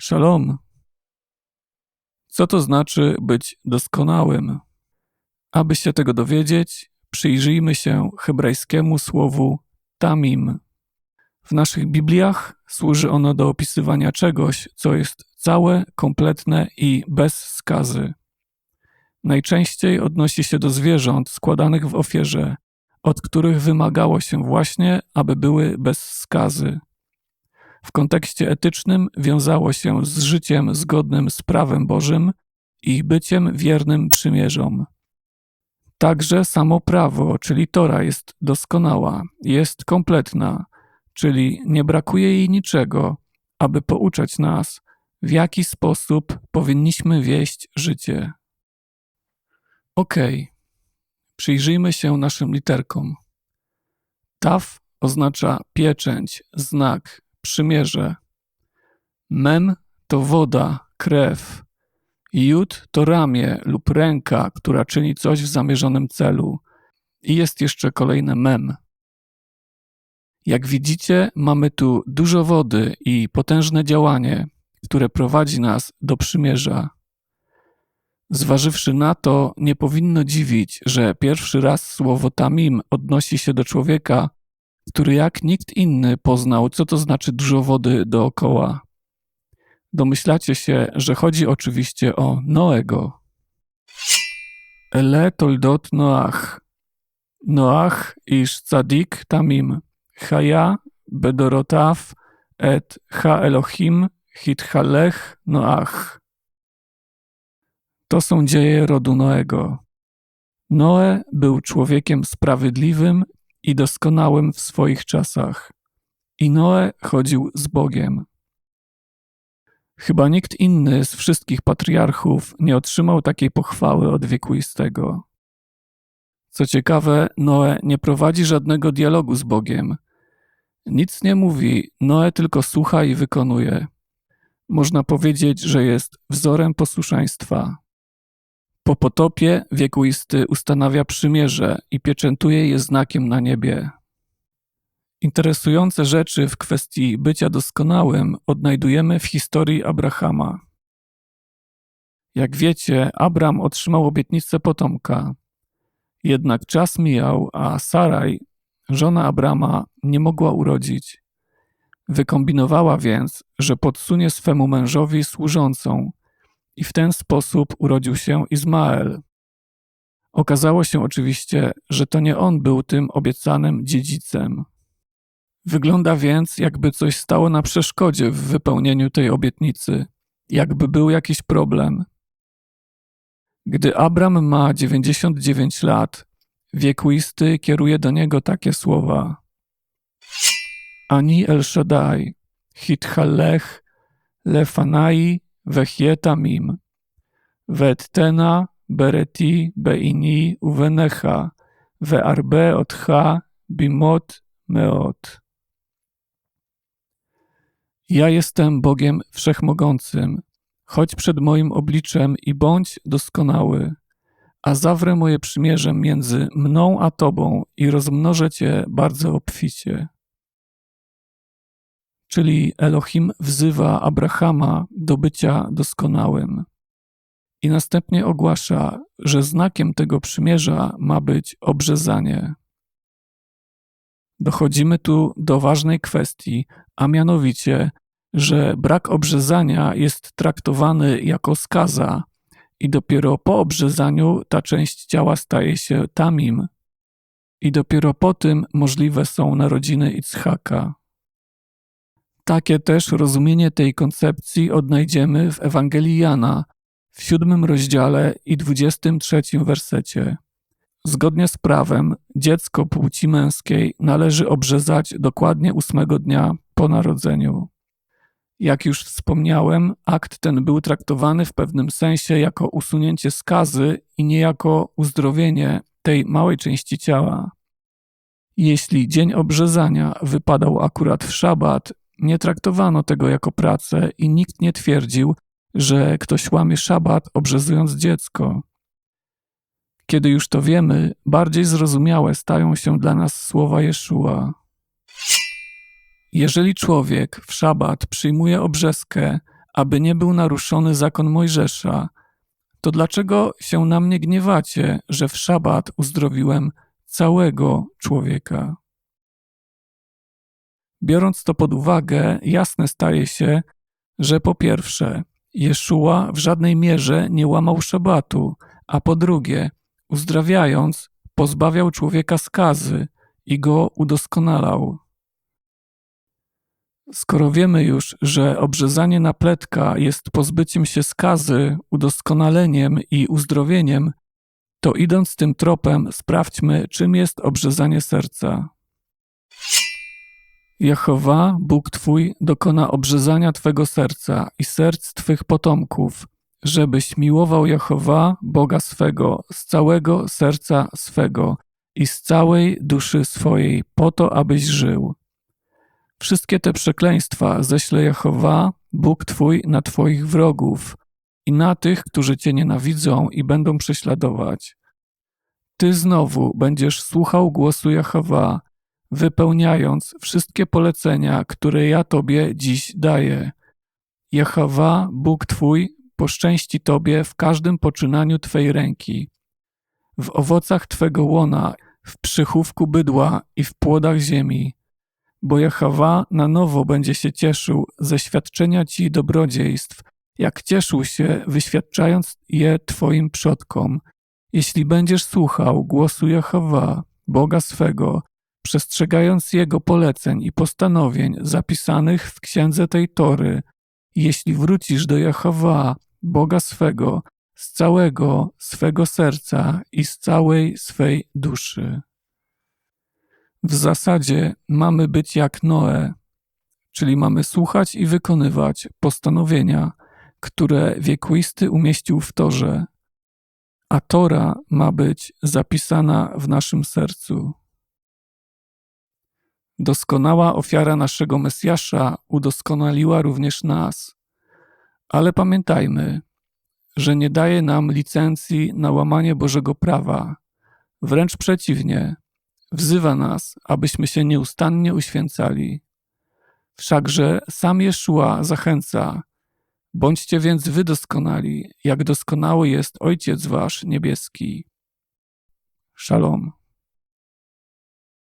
Shalom. Co to znaczy być doskonałym? Aby się tego dowiedzieć, przyjrzyjmy się hebrajskiemu słowu tamim. W naszych Bibliach służy ono do opisywania czegoś, co jest całe, kompletne i bez skazy. Najczęściej odnosi się do zwierząt składanych w ofierze, od których wymagało się właśnie, aby były bez skazy w kontekście etycznym wiązało się z życiem zgodnym z prawem Bożym i byciem wiernym przymierzom. Także samo prawo, czyli Tora, jest doskonała, jest kompletna, czyli nie brakuje jej niczego, aby pouczać nas, w jaki sposób powinniśmy wieść życie. Ok, przyjrzyjmy się naszym literkom. Taf oznacza pieczęć, znak, przymierze. Mem to woda, krew. Jud to ramię lub ręka, która czyni coś w zamierzonym celu. I jest jeszcze kolejne mem. Jak widzicie, mamy tu dużo wody i potężne działanie, które prowadzi nas do przymierza. Zważywszy na to, nie powinno dziwić, że pierwszy raz słowo tamim odnosi się do człowieka, który jak nikt inny poznał, co to znaczy dużo wody dookoła. Domyślacie się, że chodzi oczywiście o Noego. Ele toldot Noach. Noach ish tzadik tamim. Chaya bedorotav et ha Elohim hitchalech Noach. To są dzieje rodu Noego. Noe był człowiekiem sprawiedliwym i doskonałym w swoich czasach. I Noe chodził z Bogiem. Chyba nikt inny z wszystkich patriarchów nie otrzymał takiej pochwały od wiekuistego. Co ciekawe, Noe nie prowadzi żadnego dialogu z Bogiem. Nic nie mówi, Noe tylko słucha i wykonuje. Można powiedzieć, że jest wzorem posłuszeństwa. Po potopie wiekuisty ustanawia przymierze i pieczętuje je znakiem na niebie. Interesujące rzeczy w kwestii bycia doskonałym odnajdujemy w historii Abrahama. Jak wiecie, Abram otrzymał obietnicę potomka. Jednak czas mijał, a Saraj, żona Abrama, nie mogła urodzić. Wykombinowała więc, że podsunie swemu mężowi służącą, i w ten sposób urodził się Izmael. Okazało się oczywiście, że to nie on był tym obiecanym dziedzicem. Wygląda więc, jakby coś stało na przeszkodzie w wypełnieniu tej obietnicy, jakby był jakiś problem. Gdy Abram ma 99 lat, wiekuisty kieruje do niego takie słowa: Ani El Shaddai, Hitchalech, Lefanai, Vechietamim, Vettena, Bereti, Beini, Uvenecha, Ve'arbe otcha, Bimot, Meot. Ja jestem Bogiem Wszechmogącym. Chodź przed moim obliczem i bądź doskonały, a zawrę moje przymierze między mną a tobą i rozmnożę cię bardzo obficie czyli Elohim wzywa Abrahama do bycia doskonałym. I następnie ogłasza, że znakiem tego przymierza ma być obrzezanie. Dochodzimy tu do ważnej kwestii, a mianowicie, że brak obrzezania jest traktowany jako skaza, i dopiero po obrzezaniu ta część ciała staje się tamim. I dopiero po tym możliwe są narodziny Ichaka. Takie też rozumienie tej koncepcji odnajdziemy w Ewangelii Jana w siódmym rozdziale i dwudziestym trzecim wersecie. Zgodnie z prawem, dziecko płci męskiej należy obrzezać dokładnie ósmego dnia po narodzeniu. Jak już wspomniałem, akt ten był traktowany w pewnym sensie jako usunięcie skazy i nie jako uzdrowienie tej małej części ciała. Jeśli dzień obrzezania wypadał akurat w szabat, nie traktowano tego jako pracę i nikt nie twierdził, że ktoś łamie szabat, obrzezując dziecko. Kiedy już to wiemy, bardziej zrozumiałe stają się dla nas słowa Jeszua. Jeżeli człowiek w szabat przyjmuje obrzeskę, aby nie był naruszony zakon Mojżesza, to dlaczego się na mnie gniewacie, że w szabat uzdrowiłem całego człowieka? Biorąc to pod uwagę, jasne staje się, że po pierwsze, Jeszua w żadnej mierze nie łamał szabatu, a po drugie, uzdrawiając, pozbawiał człowieka skazy i go udoskonalał. Skoro wiemy już, że obrzezanie napletka jest pozbyciem się skazy, udoskonaleniem i uzdrowieniem, to idąc tym tropem, sprawdźmy, czym jest obrzezanie serca. Jehowa, Bóg Twój, dokona obrzezania Twego serca i serc Twych potomków, żebyś miłował Jehowa, Boga swego, z całego serca swego i z całej duszy swojej, po to, abyś żył. Wszystkie te przekleństwa ześle Jehowa, Bóg Twój, na Twoich wrogów i na tych, którzy Cię nienawidzą i będą prześladować. Ty znowu będziesz słuchał głosu Jehowa, wypełniając wszystkie polecenia, które ja Tobie dziś daję. Jehowa, Bóg Twój, poszczęści Tobie w każdym poczynaniu Twej ręki, w owocach Twego łona, w przychówku bydła i w płodach ziemi, bo Jehowa na nowo będzie się cieszył ze świadczenia Ci dobrodziejstw, jak cieszył się, wyświadczając je Twoim przodkom. Jeśli będziesz słuchał głosu Jehowa, Boga swego, przestrzegając Jego poleceń i postanowień zapisanych w księdze tej Tory, jeśli wrócisz do Jehowa, Boga swego, z całego swego serca i z całej swej duszy. W zasadzie mamy być jak Noe, czyli mamy słuchać i wykonywać postanowienia, które wiekuisty umieścił w Torze, a Tora ma być zapisana w naszym sercu. Doskonała ofiara naszego Mesjasza udoskonaliła również nas, ale pamiętajmy, że nie daje nam licencji na łamanie Bożego prawa. Wręcz przeciwnie, wzywa nas, abyśmy się nieustannie uświęcali. Wszakże sam Jeszua zachęca: Bądźcie więc wy doskonali, jak doskonały jest Ojciec Wasz niebieski. Shalom.